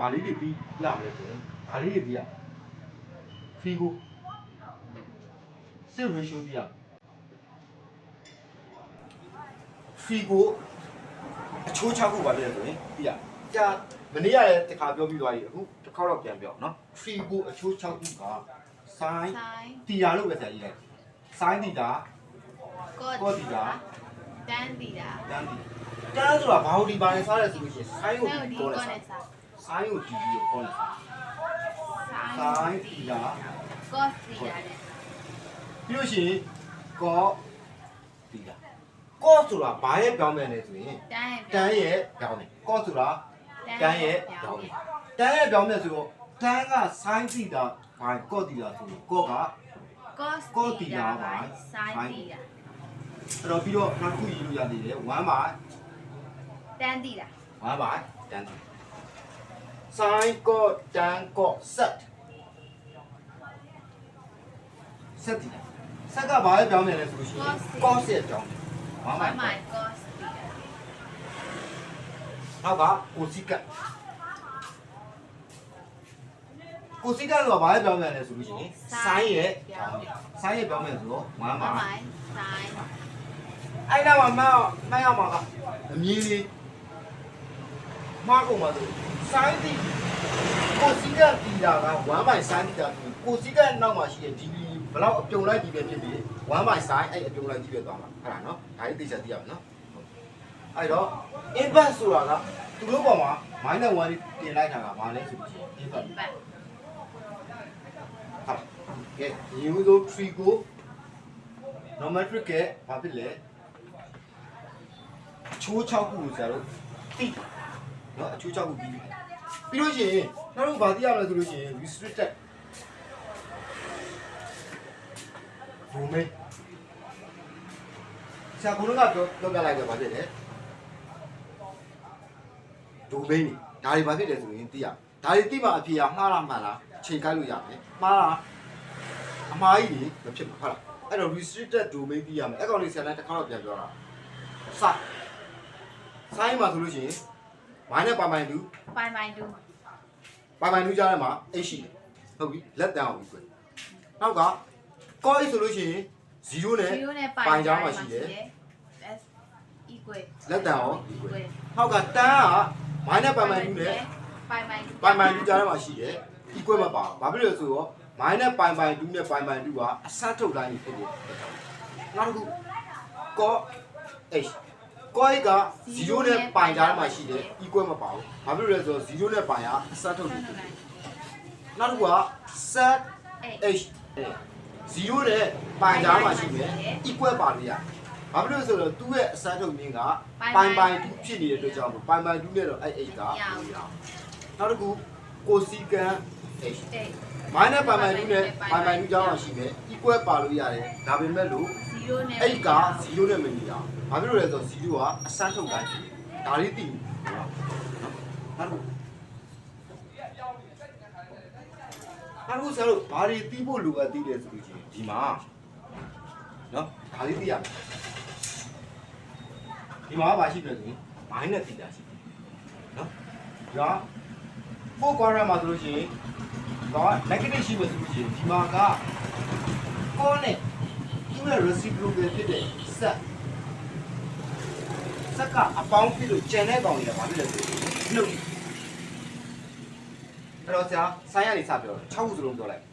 အဲတော့ဘာလေးတွေပြီးလာမလဲဆိုရင်ဘာလေးတွေပြီးရဖီကိုစစ်ရေရှိုပြီးရဖီကိုအချိုးချခုပါလဲဆိုရင်ပြီးရကြာမနေ့ကလည်းတစ်ခါပြောပြီးသွားပြီအခုတစ်ခါတော့ပြန်ပြောနော်ဖီကိုအချိုးချခုကဆိုင်းဆိုင်တီယာလို့ပဲဆရာကြီးလိုက်ဆိုင်းတီတာကော့ကော့တီတာတန်းတီတာတန်းတီတန်းဆိုတာဘာလို့ဒီပါလဲစားရဆိုလို့ရှိရင်ဆိုင်းကိုဆဲဒီပြောလဲကော့စားနဲ့စား ဆိုင်းကိုတီပြီးတော့ခေါ်လဲစားဆိုင်ဆိုင်းတီတာကော့တီတာနဲ့ပြီးလို့ရှိရင်ကောတီတာကောဆိုတာဘာရဲ့ပြောင်းမယ်လဲဆိုရင်တန်းရဲ့တန်းရဲ့ပြောင်းမယ်ကောဆိုတာတန်းရဲ့ပြောင်းမယ်တန်းရဲ့ပြောင်းမယ်ဆိုတော့တန်းကဆိုင်းတီတာဘာကောတီတာဆိုရင်ကောကကော့ကော့တီတီတာတာပါပါဆိုင်တီတာအဲ့တော့ပြီးတော့နောက်တစ်ခုရေးလို့ရသေးတယ်1 by တန်းတီတာ1 by တန်း တီ sin cos tan cos set set တီတာ set ကဘာရဲ့ပြောင်းမယ်လဲဆိုလို့ရှိရင် cos ရဲ့ပြောင်းမယ်1 by ဘာမိုင်ကော့တီတာနောက်ကကိုစီကတ်ကိုစီကတ်ဆိုတာဘာရဲ့ပြောင်းမယ်လဲဆိုလို့ရှိရင် sin ရဲ့ပြောင်းမယ် sin ရဲ့ပြောင်းမယ်ဆိုတော့1ဘာ by မိုင်ဆိုင်အဲ့ဒါမှမမရမှာကအမြင်လေးမကုန်ပါဘူး ဆိုင်းတီကိုစီကတီတာက1 by sin တီတာဆိုကိုစီကနောက်မှာရှိတဲ့ဒီဘလောက်အပြုံလိုက်ဒီပဲဖြစ်ပြီး1 by sin အဲ့အပြုံလိုက်ဒီပဲသွားမှာအဲ့ဒါနော်ဒါလေးသိချင်သိရမယ်နော်အဲ့တော့ inverse ဆိုတာကသူတို့ပေါ်မှာ -1 လေးတင်လိုက်တာကဘာလဲဆိုလို့ရှိရင် inverse ဘတ်ဟုတ်ကဲဒီဥသော tree ကို normal trick ကဘာဖြစ်လဲအချိုး6ခုလို့ဆရာတို့သိเนาะအချိုး6ခုပြီးပြီပြီးလို့ရှိရင်နောက်တော့ဘာသိရမလဲဆိုလို့ရှိရင် restricted domain ဆရာကတော့ပြောပြောပြလိုက်တော့ဘာဖြစ်လဲ domain ဒါတွေဘာဖြစ်လဲဆိုရင်သိရဒါတွေသိမှအဖြေကမှားလားမှန်လားချိန်ကိုက်လို့ရမယ်မှားလားအမှားကြီးကြီးမဖြစ်ဘူးဟုတ်လားအဲ့တော့ restricted domain သိရမယ်အဲ့ကောင်လေးဆရာလည်းတစ်ခါတော့ပြန်ပြောတာစာစာရင်မှာဆိုလို့ရှိရင် မိုင်းနဲ့ပိုင်ပိုင်လူပိုင်ပိုင်တူပိုင်ပိုင်လူကြားထဲမှာ h ရှိတယ်ဟုတ်ပြီလက်တန်းအောင်ပြီကွနောက်က coin ဆိုလို့ရှိရင်0နဲ့ 0နဲ့ပိုပိုင်င်ကြားကြားမှာမှာရှိရှိတယ်တယ် S equal လက်တန်းအောင် equal နောက်ကတန်းကမိုင်းနဲ့ပိုင်ပိုင်လူနဲ့ ပိုင်ပိုင်ပိုင်ပိုင်လူကြားထဲမှာရှိတယ် equal မပါဘူးဘာဖြစ်လို့လဲဆိုတော့မိုင်းနဲ့ပိုင်ပိုင်လူနဲ့ပိုင်ပိုင်လူကအစထုတ်တိုင်းဖြစ်တယ်နောက်တစ်ခု co h coin က0နဲ့ပိုင်ကြားထဲမှာရှိတယ် equal မပါဘူးဘာဖြစ်လို့လဲဆိုတော့0နဲ့ပိုင်ကအစထုတ်တယ်နောက်တစ်ခုက set h 0နဲ့ပိုင်ကြားမှာရှိမယ် equal ပါလို့ရဘာဖြစ်လို့လဲဆိုတော့သူ့ရဲ့အစထုတ်မြင်ကပိုင်ပိုင်2ဖြစ်နေတဲ့အတွက်ကြောင့်ပိုင်ပိုင်2နဲ့တော့အဲ့ h ကမရဘူးနောက်တစ်ခုကိုစီကန် h မိုင်းနဲ့ပိုင်ပိုင်2နဲ့ပိုင်ပိုင်2ကြောင်းမှာရှိမယ် equal ပါလို့ရတယ်ဒါပေမဲ့လို့ 0နဲ့အဲ့က0နဲ့မညီတာဘာဖြစ်လို့လဲဆိုတော့0ကအစမ်းထုတ်တိုင်းဖြစ်တယ်ဒါလေးသိနော်နောက်တစ်ခုနောက်တစ်ခုဆရာတို့ဘာတွေသိဖို့လိုအပ်သေးတယ်ဆိုလို့ရှိရင်ဒီမှာနော်ဒါလေးသိရမယ်ဒီမှာဘာရှိလဲဆိုရင်မိုင်းနဲ့သိတာရှိတယ်နော်ဒါပို့ကွာရမှာဆိုလို့ရှိရင်ဒါ negative ရှိမယ်ဆိုလို့ရှိရင်ဒီမှာကကောနဲ့ သူ့ရဲ့ reciprocal ဖြစ်တဲ့ဆက်ဆက်ကအပေါင်းဖြစ်လို့ကျန်တဲ့ကောင်တွေကဘာဖြစ်လဲဆိုတော့နှုတ်အဲ့တော့ဆရာ sin ရနေစပြောတယ်6ခုစလုံးပြောလိုက်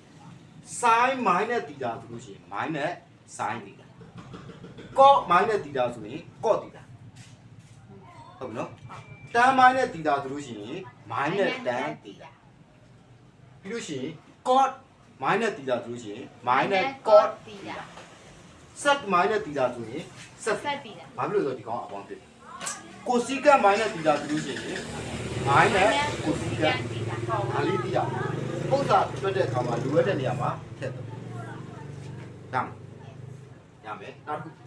sin မိုင်းနဲ့တီတာဆိုလို့ရှိရင်မိုင်းနဲ့ sin တီတာ cos မိုင်းနဲ့တီတာဆိုရင် cos တီတာဟုတ်ပြီနော် tan မိုင်းနဲ့တီတာဆိုလို့ရှိရင်မိုင်းနဲ့ tan တီတာပြီးလို့ရှိရင် cos မိုင်းနဲ့တီတာဆိုလို့ရှိရင်မိုင်းနဲ့ cos တီ တာ set မိုင်းနဲ့တီတာဆိုရင် set ဆက်တီတာဘာဖြစ်လို့လဲဆိုတော့ဒီကောင်အပေါင်းဖြစ်တယ်ကိုစီကမိုင်းနဲ့တီတာဆိုလို့ရှိရင်မိုင်းနဲ့ကိုစီကတီတာဒါလေးတီးရပုဒ်စာတွက်တဲ့အခါမှာလိုရတဲ့နေရာမှာထည့်တယ်ဒါရမယ်နောက်တစ်ခု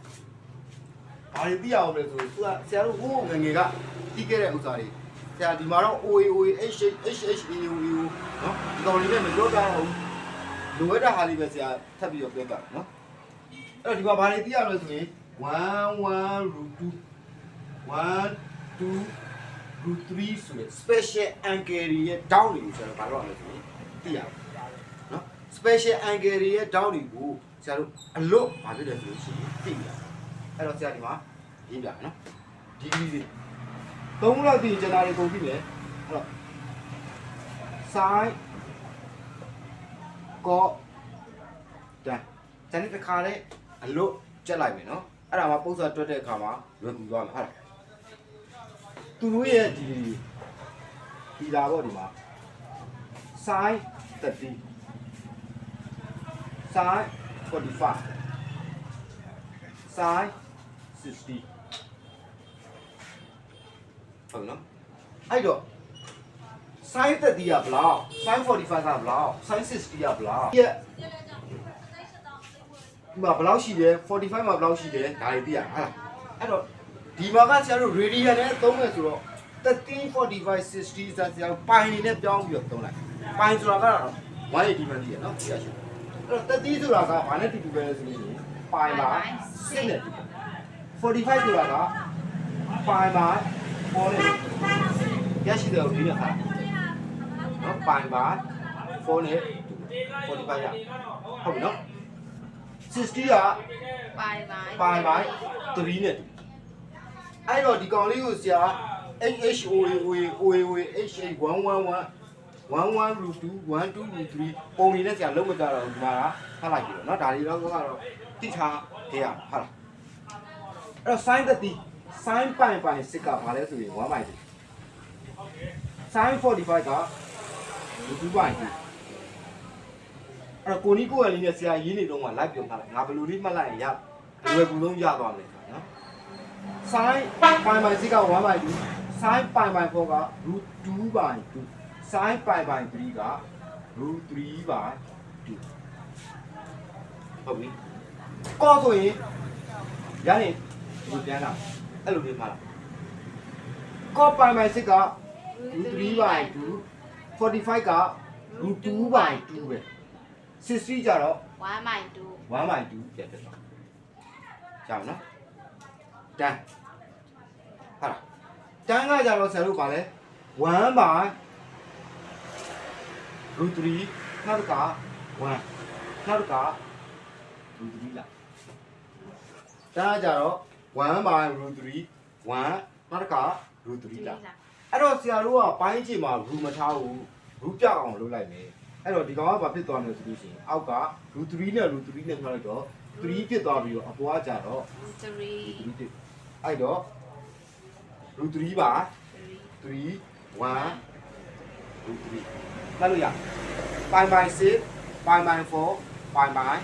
ဘာတွေသိရအောင်လဲဆိုသူကဆရာတို့ဟိုးငယ်ငယ်ကတီးခဲ့တဲ့ဥစ္စာတွေဆရာဒီမှာတော့ OA OA H H H A U U နော်ဒီကောင်လေးနဲ့မပြောကြအောင်လိုရတဲ့ဟာလေးပဲဆရာထပ်ပြီးတော့ပြောပြမယ်နော် အဲ့တော့ဒီမှာဘာတွေသိရမလဲဆိုရင်1 1 root 2 1 2 root 3ဆိုတဲ့ special angle တွေရဲ့ down တွေကိုဆရာတို့ဘာလို့ရလဲဆိုရင်သိရအောင်နော် special angle တွေရဲ့ down တွေကိုဆရာတို့အလွတ်ဘာဖြစ်လဲဆိုလို့ရှိရင်သိရအဲ့တော့ဆရာဒီမှာရေးပြမယ်နော်ဒီဒီလေးသုံးလောက်ဒီကျွန်တော်တွေပုံပြမယ်အဲ့တော့ sin ကောတန်ဇန်တစ်ခါလေ အလွတ်ကျက်လိုက်မယ်နော်အဲ့ဒါမှပုံစံတွက်တဲ့အခါမှာလွယ်ကူသွားမှာဟုတ်လားသူတို့ရဲ့ဒီဒီလာပေါ့ဒီမှာ sin 30 sin 45 sin 60ဟုတ်နော်အဲ့တော့ sin 30ကဘလောက် sin 45ကဘလောက် sin 60ကဘလောက်ရဲ့ ဒီမှာဘလောက်ရှိတယ်45မှာဘလောက်ရှိတယ်ဒါတွေသိရဟာလားအဲ့တော့ဒီမှာကဆရာတို့ radian နဲ့သုံးမယ်ဆိုတော့13 45 60ဆိုဆရာတို့ပိုင်နေနဲ့ပြောင်းပြီးတော့သုံးလိုက်ပိုင်ဆိုတာကတော့180မှန်းသိရနော်သိရရှိအဲ့တော့30ဆိုတာကဘာနဲ့တူတူပဲလဲဆိုလို့ရှိရင်ပိုင်ပါစစ်နဲ့တူတယ်45ဆိုတာကပိုင်ပါပေါ်နေရရှိတယ်ဒီနေ့ဟာနော်ပိုင်ပါ4နဲ့45ရဟုတ်ပြီနော် 60က ပိုင်ပိုင် ပိုင်ပါ3နဲ့အဲ့တော့ဒီကောင်လေးကိုဆရာ HHOA OA OA OA HH111 11 root 2 12 root 3ပုံနေနဲ့ဆရာလုံးမကြတော့ဒီမှာဖတ်လိုက်ပြီတော့เนาะဒါတွေတော့ကတော့တိထားခဲ့ရဟုတ်လားအဲ့တော့ sin 30 sin ပိုင်ပိုင်စစ်ကဘာလဲဆိုရင်1 by 2 sin 45က လူတူပိုင်ကြီး အဲ့တော့ကိုနီကိုရလေးနဲ့ဆရာရေးနေတော့မှလိုက်ပြုံထားလိုက်ငါဘယ်လိုလေးမှတ်လိုက်ရင်ရဒီဝယ်ကူလုံးရသွားမယ်ဆိုတာနော်ဆိုင်းပိုင်ပိုင်စစ်က1ပိုင်2ဆိုင်းပိုင်ပိုင်4က root 2ပိုင်2ဆိုင်းပိုင်ပိုင်3က root 3ပိုင်2ဟုတ်ပြီကောဆိုရင်ရရင်ဒီလိုပြန်လာအဲ့လိုလေးမှားလားကောပိုင်ပိုင်စစ်က root 3 by 2 45က root 2 by 2ပဲ 60ကြတော့1 by 2 1 by 2ပြတ်ဖြစ်သွားကြောက်နော်တန်းဟာလားတန်းကကြတော့ဆရာတို့ဗာလဲ1 by root 3နောက်က1နောက်က root 3လားတန်းကကြတော့1 by root 3 1နောက်က root 3လားအဲ့တော့ဆရာတို့ကပိုင်းချင်မှာရူမထားဘူးရူပြောက်အောင်လုပ်လိုက်မယ် အဲ့တော့ဒီကောင်ကဘာဖြစ်သွားမလဲဆိုလို့ရှိရင်အောက်ကရူ3နဲ့ရူ3နဲ့ထားလိုက်တော့3ဖြစ်သွားပြီးတော့အပေါ်ကကြတော့3 3ဖြစ်အဲ့တော့ရူ3ပါ3 1ရူ3လာလို့ရပိုင်းပိုင်း6ပိုင်းပိုင်း4ပိုင်းပိုင်း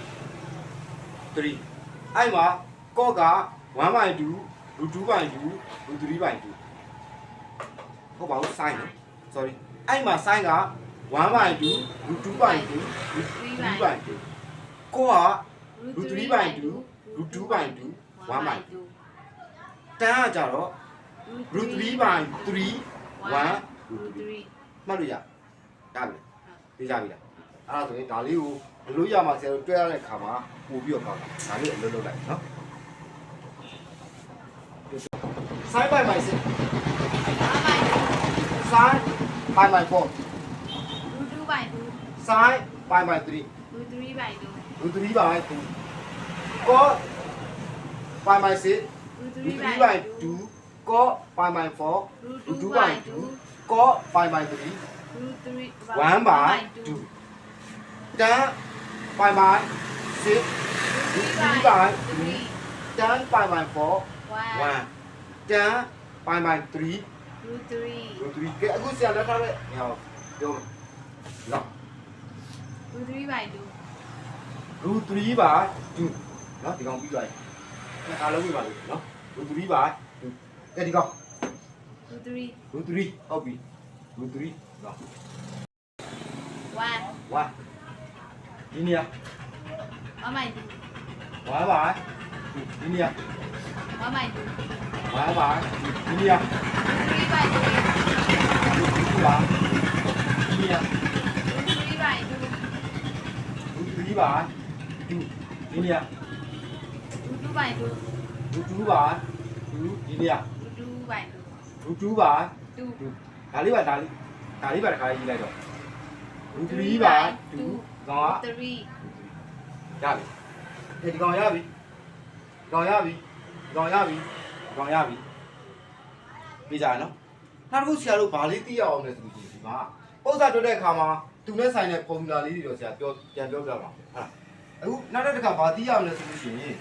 3အဲ့မှာကော့က1 by 2ရူ2 by 2ရူ3 by 2ဟုတ်ပါဘူး sin နော် sorry အဲ့မှာ sin က 1 by 2 root 2 by 2 root 3 by 2ကိုက root 3 by 2 root 2 by 2 1 by 2တန်းကကြတော့ root 3 by 3 1 root 3မှတ်လို့ရရပြီသိကြပြီလားအဲ့ဒါဆိုရင်ဒါလေးကိုဘလို့ရမှာဆရာတို့တွဲရတဲ့ခါမှာပို့ပြီးတော့ကောက်တာဒါလေးအလုပ်လုပ်လိုက်နော် sin by by 6 sin 2 by 2 5 by 3 3 by 2 4 by 6 3 by 2 4 by 4 2 by 2 4 by 3 2 3 by 2 10 by 2 3 by 3 10 by 4 1 by 3 라 루드리 바이두 루드리 바이 đó thì con biết rồi nó ta lớn như vậy. Nó ruturi bà ừ. cái đi. Con ruturi ruturi không bị. Ruturi đó. Dạ. qua. Qua. Đi nia quá mày quá bà ừ, đi nia quá mày quá bà ừ, đi nia ruturi bài đi nia root 3 by 2ဒီနေရာ root 2 by 2 root 2 by 2ဒီနေရာ root 2 by 2 root 2 by 2ဒါလေးပါဒါလေးဒါလေးပါတစ်ခါရေးလိုက်တော့2 3ပါ2ကောင်က3ရပြီဒီကောင်ရပြီကောင်ရပြီကောင်ရပြီကောင်ရပြီပြကြရနော်နောက်တစ်ခုဆရာတို့ဗာလေးသိရအောင်လဲဆိုလို့ဒီမှာပုံစံတွက်တဲ့အခါမှာ သူနဲ့ဆိုင်တဲ့ပုံစံလေးတွေတော့ဆရာပြောပြန်ပြောပြပါဟုတ်လားအခုနောက်တစ်ခါဗာသိရအောင်လဲဆိုလို့ရှိရင်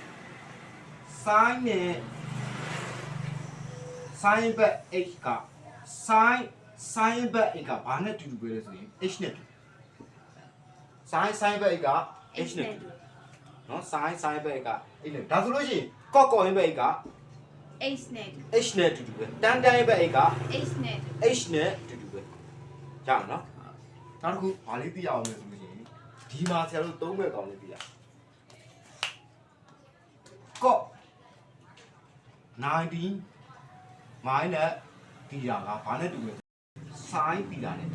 sin နဲ့ sin ဘက် h က sin sin ဘက် h ကဘာနဲ့တူတူပဲလဲဆိုရင် h နဲ့တူ sin sin ဘက် h က h နဲ့တူနော် sin sin ဘက် h က h နဲ့ဒါဆိုလို့ရှိရင် cos cos ဘက် h က h နဲ့ h နဲ့တူတူပဲ tan tan ဘက် h က h နဲ့ h နဲ့တူတူပဲကြားမနော် နောက်တစ်ခုဘာလေးသိရအောင်လဲဆိုလို့ရှိရင်ဒီမှာဆရာတို့သုံးမဲ့ကောင်လေးသိရ cos 19 minus ဒီရာကဘာနဲ့တူလဲ sin ဒီရာနဲ့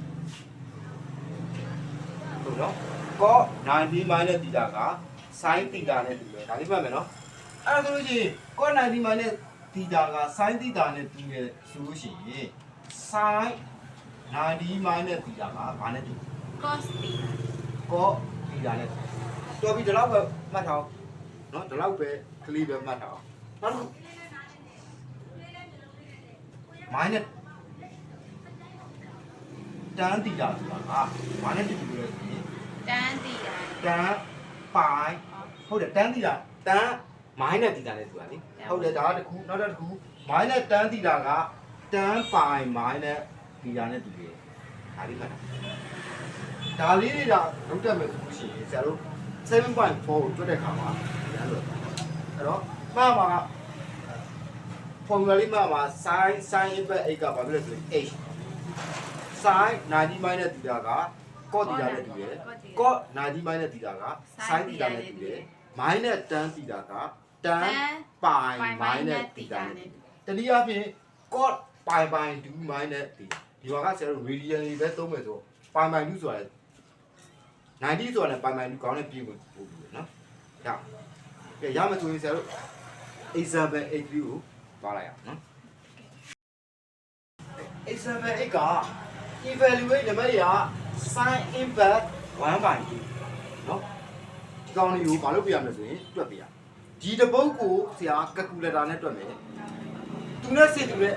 ဟုတ်နော် cos 90 minus ဒီရာက sin ဒီရာနဲ့တူတယ်ဒါလေးမှတ်မယ်နော်အဲ့ဒါဆိုလို့ရှိရင် cos 90 minus ဒီရာက sin ဒီရာနဲ့တူတယ်ဆိုလို့ရှိရင် sin 90 minus ဒီရာကဘာနဲ့တူလဲ cos တီ cos ဒီရာနဲ့တော်ပြီဒီလောက်ပဲမှတ်ထားအောင်နော်ဒီလောက်ပဲကလေးပဲမှတ်ထားအောင်နောက်တစ်ခု minus tan တီရာဆိုတာကဘာနဲ့တူတူလဲဆိုရင်တန်းတီတာ tan ပိုင်းဟုတ်တယ် tan တီရာ tan minus တီရာနဲ့ဆိုတာလေဟုတ်တယ်ဒါကတစ်ခုနောက်တစ်ခု minus tan တီရာက tan ပိုင်း minus တီရာနဲ့တူတယ်ဒါလေးမှတ်တာဒါလေးတွေကလုံးတက်မယ်ဆိုလို့ရှိရင်ဆရာတို့7.4ကိုတွက်တဲ့ခါမှာရလို့အဲ့တော့မှားမှာက formula လေးမှာမှာ sin sin inverse 8ကဘာဖြစ်လဲဆိုရင် h sin 90 minus theta က cos theta နဲ့တူတယ် cos 90 minus theta က sin theta နဲ့တူတယ် minus tan theta က tan pi minus theta နဲ့တူတယ်တနည်းအားဖြင့် cos pi by 2 minus theta ဒီမှာကဆရာတို့ radian လေးပဲသုံးမယ်ဆို pi by 2ဆိုတာလေ90ဆိုတာလည်း pi by 2ကောင်းတဲ့ပြင်ဝင်ပို့ပြီးနော်ရကဲရမယ်ဆိုရင်ဆရာတို့ example 8ကိုသွားလိုက်အောင်နော် example 8က evaluate နံပါတ်ရ sin impact 1 by 2နော်ဒီကောင်လေးကိုဘာလို့ပြရမလဲဆိုရင်တွက်ပြရဒီတစ်ပုတ်ကိုဆရာ calculator နဲ့တွက်မယ်သူနဲ့စစ်သူနဲ့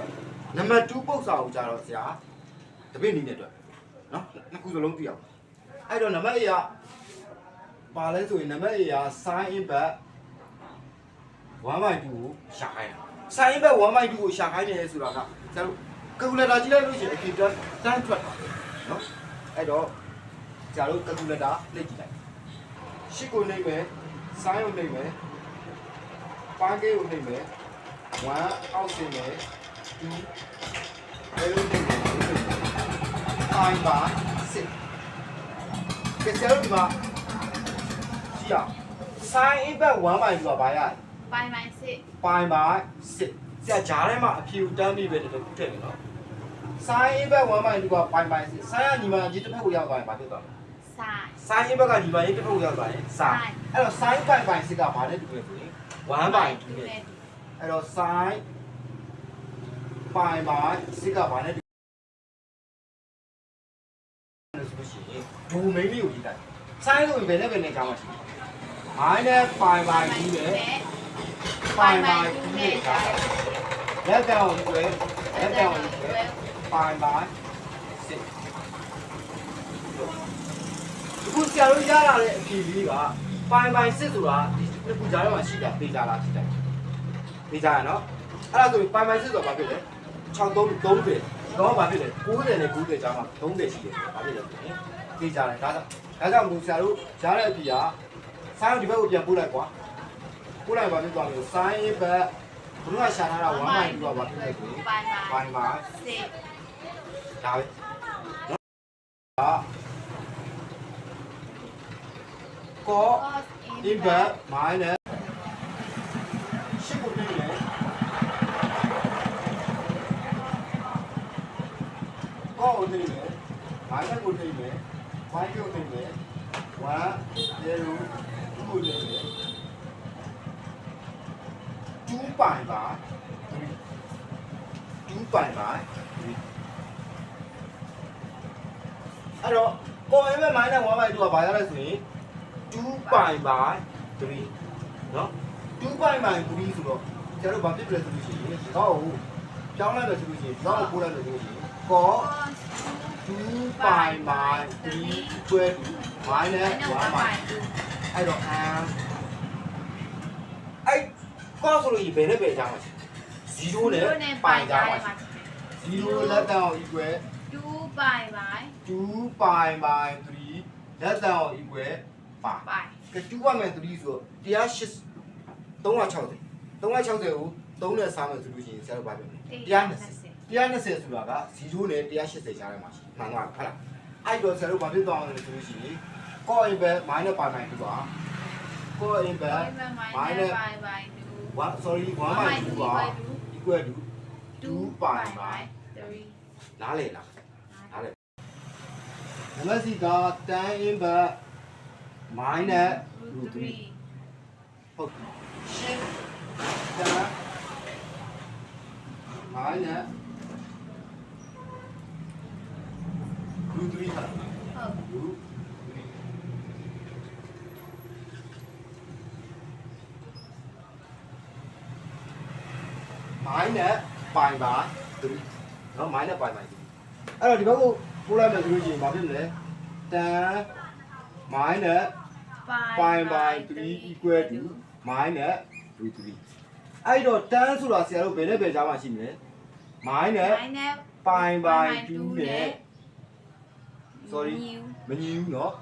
နံပါတ်2ပုတ်စာကိုကြာတော့ဆရာ တပည့်နေနဲ့တွက်နော်နှစ်ခုစလုံးသိအောင်အဲ့တော့နံပါတ်ရပါလဲဆိုရင်နံပါတ်ရ sin impact 1 by 2ကိုရှာခိုင်းတာ sin impact 1 by 2ကိုရှာခိုင်းတယ်ဆိုတာကဆရာတို့ calculator ကြည့်လိုက်လို့ရှိရင်အဖြေတန်းတန်းထွက်တာနော်အဲ့တော့ဆရာတို့ calculator နှိပ်ကြည့်လိုက်ရှစ်ကိုနှိပ်မယ် sin ကိုနှိပ်မယ်ပန်းကေးကိုနှိပ်မယ်1အောက်ဆင်းမယ်2ဘယ်လိုနှိပ် 9 by 6ကဲဆရာတို့ဒီမှာကြည့်အောင် sin impact 1 by ဆိုတာဘာရလဲ pi by 6 pi by 6ဆရာဂျားထဲမှာအဖြူတန်းပြီးပဲတူထည့်မယ်နော် sin impact 1 by 2က pi by 6 sin ကညီမကြီးတစ်ဖက်ကိုရောက်သွားရင်ဘာဖြစ်သွားလဲ sin sin impact ကညီမကြီးတစ်ဖက်ကိုရောက်သွားရင် sin အဲ့တော့ sin pi by 6ကဘာနဲ့တူလဲဆိုရင်1 by 2နဲ့အဲ့တော့ sin pi by 6ကဘာနဲ့တူ ဒူမိန်းလေးကိုကြည့်လိုက်ဆိုင်းလို့ဘယ်နဲ့ဘယ်နဲ့ကြောင်းမှရှိတယ်မိုင်းနဲ့ပိုင်းပိုင်း2နဲ့ပိုင်ပိုင်တူနဲ့လက်တောင်ကျွဲလက်တောင်ကျွဲပိုင်ပိုင်စစ်အခုဆရာတို့ရလာတဲ့အဖြေလေးကပိုင်ပိုင်စစ်ဆိုတာဒီတစ်ခုကြားထဲမှာရှိတာပေးကြလားရှိတယ်ပေးကြရနော်အဲ့ဒါဆိုရင်ပိုင်ပိုင်စစ်ဆိုတာဘာဖြစ်လဲ63 30ဒီတော့ဘာဖြစ်လဲ90နဲ့90ကြားမှာ30ရှိတယ်ဘာဖြစ်လဲဆိုရင် ပေးကြတယ်ဒါကြောင့်ဒါကြောင့်မို့ဆရာတို့ရတဲ့အဖြေကဆိုင်ဒီဘက်ကိုပြန်ပို့လိုက်ကွာကိုယ်လိုက်ပါလို့သွားလို့ဆိုင်းဘက်ဘုရားရှာထားတာ1မိုင်2ကပါဖြစ်နေပြီပိုင်ပိုင်ပိုင်းပါစစ်ဒါပဲနော်ကော cos ဒီဘက်မိုင်းနဲ့ရှစ်ကိုတင်လေကောကိုတင်လေမိုင်းနဲ့ကိုတင်လေ ဝိုင်းကိုတင်လေ1 0ကိုတင်လေ2ပိုင်ပါ2ပိုင်ပါအဲ့တော့ cos m minus 1 by 2ကဘာရလဲဆိုရင်2 pi by 3နော်2 pi by 3ဆိုတော့ကျန်တို့ဘာဖြစ်ပြလဲဆိုလို့ရှိရင်ဒီကောက်ကိုပြောင်းလိုက်မယ်ဆိုလို့ရှိရင်ဒီကောက်ကိုပို့လိုက်မယ်ဆိုလို့ရှိရင် cos 2 pi by 3 equal to minus 1 by အဲ့တော့ m အဲ့ cos ဆိုလို့ရှိရင်ဘယ်နဲ့ပဲကြားမှာရှိ0နဲ့ pi ကြားမှာရှိ0 less than or equal 2 pi by 2 pi by 3 less than or equal pi pi က2 pi by 3ဆိုတော့180 360 360ကို3နဲ့စားမယ်ဆိုလို့ရှိရင်ဆရာတို့ဘာပြောလဲ120 120ဆိုတာက0နဲ့180ကြားထဲမှာရှိမှန်သွားပြီဟုတ်လားအဲ့တော့ဆရာတို့ဘာဖြစ်သွားအောင်လဲဆိုလို့ရှိရင် cos in bed minus pi by 2ပါ cos in bed minus pi by 1 sorry 1 by 2ပါ equal to 2 pi by 3နားလေလားနားလေနံပါတ်စီက tan in bed minus root 3ဟုတ်ရှင်း tan minus root 3ဟာ ဟုတ် root 3 minus pi by 3နော် minus pi by 3အဲ့တော့ဒီဘက်ကိုပို့လိုက်မယ်ဆိုလို့ရှိရင်ဘာဖြစ်မလဲ tan minus pi by 3 equal to minus root 3အဲ့တော့ tan ဆိုတာဆရာတို့ဘယ်နဲ့ဘယ်ကြားမှာရှိမလဲ minus minus pi by 2နဲ့ sorry မညီဘူးเนาะ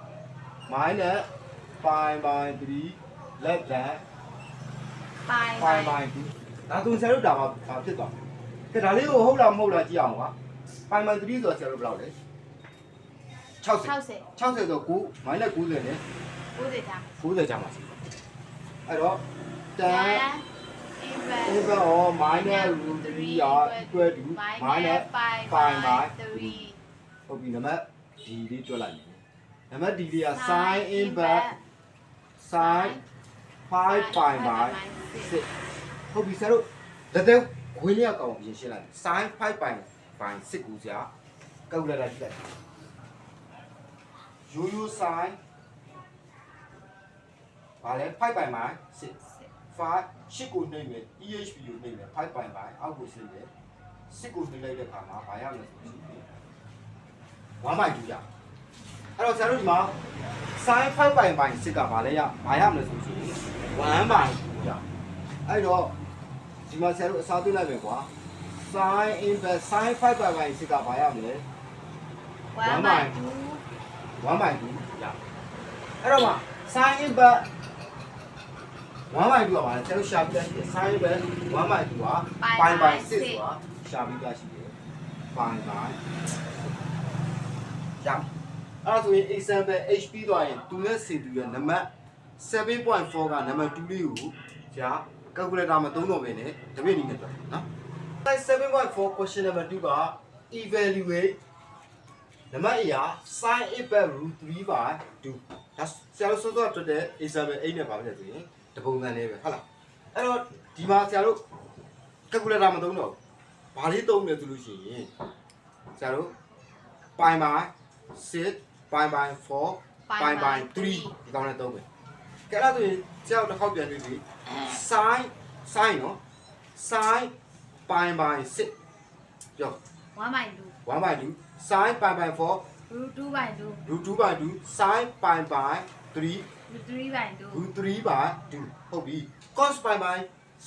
minus pi by 3 less than pi pi by 2 ဒါဆိုဆရာတို့ဒါမှဘာဖြစ်သွားလဲကဲဒါလေးကိုဟုတ်လားမဟုတ်လားကြည့်အောင်ပါ pi by 3ဆိုတော့ဆရာတို့ဘယ်လောက်လဲ60 60 60ဆိုတော့9 minus 90နဲ့90တာ90ကြားမှာရှိတယ်အဲ့တော့ tan tan over or minus root 3 are equal to minus pi pi by 3ဟုတ်ပြီနံပါတ် d လေးတွက်လိုက်မယ်နံပါတ် d လေးက sin inverse sin 5 pi by 6 ဟုတ်ပြီဆရာတို့လက်သက်ခွေးလေးကကောင်ပြင်ရှင်းလိုက် sin 5 pi by 6ကိုဆရာကောက်လိုက်လိုက်ကြည့်လိုက်ရိုးရိုး sin ဘာလဲ5 pi by 6 5 8ကိုနှိမ့်မယ် EHP ကိုနှိမ့်မယ်5 pi by အောက်ကိုဆင်းတယ်6ကိုနှိမ့်လိုက်တဲ့အခါမှာဘာရမလဲဆိုရင်1 by 2ရအဲ့တော့ဆရာတို့ဒီမှာ sin 5 pi by 6ကဘာလဲရဘာရမလဲဆိုရင်1 by 2ရအဲ့တော့ ဒီမှာဆရာတို့အစားသွင်းလိုက်မယ်ကွာ sin inverse sin 5 pi by 6ကဘာရမလဲ1 by 2 1 by 2ရအဲ့တော့မှ sin inverse 1 by 2ကဘာလဲဆရာတို့ရှာပြီးသားရှိတယ် sin inverse 1 by 2က pi by 6ဆိုတာရှာပြီးသားရှိတယ် pi by ရအဲ့ဒါဆိုရင် example HP သွားရင်သူနဲ့ C2 ရဲ့နံပါတ်7.4ကနံပါတ်2လေးကိုကြာ calculator မှာသုံးတော့ပဲနဲ့တပြည့်နည်းနဲ့ပြောနော်7.4 question number 2က evaluate နံပါတ်အရာ sin equal root 3 by 2ဒါဆရာတို့စောစောတွေ့တဲ့ example 8နဲ့ပါမယ်ဆိုရင်တပုံစံလေးပဲဟုတ်လားအဲ့တော့ဒီမှာဆရာတို့ calculator မသုံးတော့ဘူးဘာလေးသုံးလဲဆိုလို့ရှိရင်ဆရာတို့ pi by 6 pi by 4 pi by 3ဒီကောင်နဲ့သုံးမယ် ကဲအဲ့ဒါဆိုရင်ဆရာတို့တစ်ခေါက်ပြန်ပြီးပြီ sin sin နော် sin pi by 6ပြော1 by 2 1 by 2 sin pi by 4 root 2 by 2 root 2 by 2 sin pi by 3 root 3 by 2 root 3 by 2ဟုတ်ပြီ cos pi by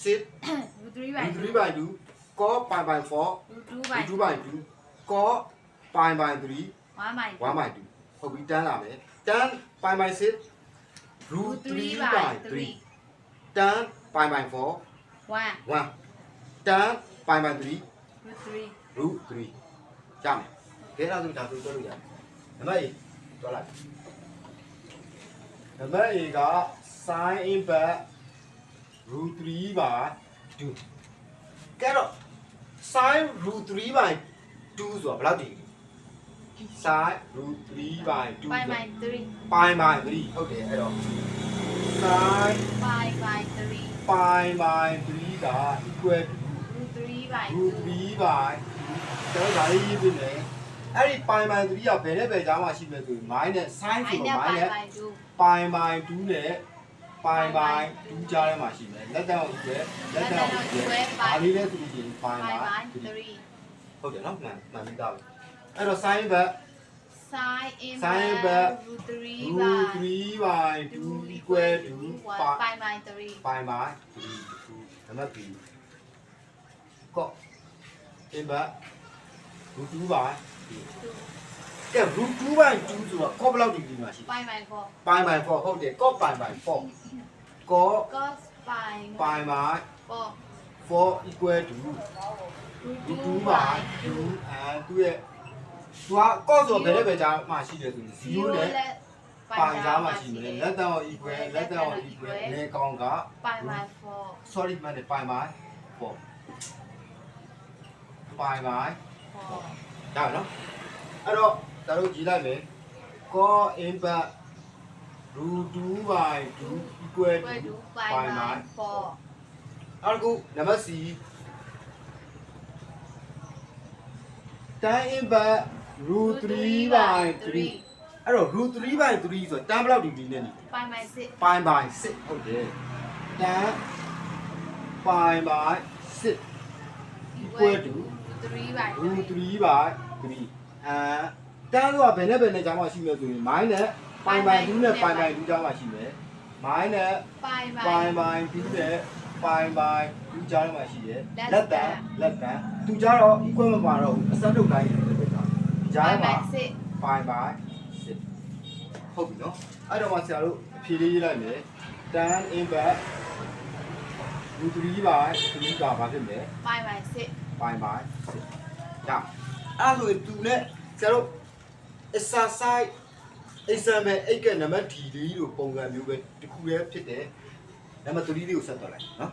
6 root 3 by root 2 3 by 2 cos pi by 4 root 2 by root 2 by 2 cos pi by 3 1 by 1 by 2ဟုတ်ပြီတန်းလာမယ်တန်း pi by 6 root 3 by 3တန်း pi by 4 1 1တန်း pi by 3 root 3 root 3ကြမယ်ကဲအဲ့ဒါဆိုဒါဆိုပြောလို့ရတယ်နံပါတ် A တွားလိုက်နံပါတ် A က sin impact root 3 by 2ကဲတော့ sin root 3 by 2ဆိုတာဘ ယ်လောက်တည် sin root 3 by 2 pi by 3 pi by 3ဟုတ်တယ်အဲ့တော့ sin pi by 3 pi by 3က equal to root 3 by root 2 3 by ကျွန်တော်ဒါလေးရေးပြမယ်အဲ့ဒီပိုင်ပိုင်3ကဘယ်နဲ့ဘယ်ကြားမှာရှိမလဲဆိုရင် minus sin ဆို minus တော့ pi minus by 2ပိုင်ပိုင်2နဲ့ပိုင်ပိုင်2ကြားထဲမှာရှိမယ်လက်တန်းကိုကျွဲလက်တန်းကိုကျွဲဒါလေးလဲဆိုရင်ပိုင် pi ပိုင် by 3ဟုတ်တယ်နော်မှန်မှန်ပြီးသားပဲ အဲ့တော့ sin ဘက် sin Sin inverse back root 3 root by 3 by 2 equal to 1 pi by 3 pi by 3 နံပါတ် B ကော in back root 2 by ကဲ root 2 by 2ဆိုတော့ကောဘယ်လောက်ဒီဒီမှာရှိ pi by 4 pi by 4ဟုတ်တယ်ကော pi by 4ကော cos pi pi by 4 4 equal to root root 2 2 by 2 and သူရဲ့ သူကကောဆိုတော့ဘယ်နဲ့ပဲကြားမှာရှိတယ်ဆိုရင်0နဲ့ပိုင်ကြားမှာရှိမယ်လက်တောင် equal လက်တောင် equal လေကောင်က pi by 4 sorry မှန်တယ်ပိုင်ပိုင်ပေါ့ပိုင်ပိုင်4ဒါနော်အဲ့တော့ဒါတို့ကြည့်လိုက်မယ် cos impact root 2 by 2 equal equal to to pi pi by by 4နောက်တစ်ခုနံပါတ် C tan impact root 3 by 3အဲ့တော့ root 3 by 3ဆိုတော့ tan ဘယ်လောက်ဒီဒီနဲ့နေ pi by 6 pi by 6ဟုတ်တယ် tan pi by 6 equal to root 3 by root 3 3 by 3အဲ tan ကဘယ်နဲ့ဘယ်နဲ့ကြားမှာရှိမလဲဆိုရင် minus pi by 2နဲ့ pi by 2ကြားမှာရှိမယ် minus pi by pi by 2နဲ့ pi by 2ကြားထဲမှာရှိတယ် Less လက်တန် than လက်တန်သူကြားတော့ equal မပါတော့ဘူးအစထုတ်တိုင်း ဖြစ်တာဒီကြား pi ထဲမှာ by 6 pi by 6ဟုတ်ပြီနော်အဲ့တော့မှဆရာတို့အဖြေလေးရေးလိုက်မယ် tan impact root 3 by 3ကဘာဖြစ်မလဲ pi by 6 pi by 6ဒါအဲ့ဒါဆိုရင်သူနဲ့ဆရာတို့ exercise example 8ကနံပါတ် D လေးလို့ပုံစံမျိုးပဲတစ်ခုတည်းဖြစ်တယ်နံပါတ်3လေးကိုဆက်သွားလိုက်နော်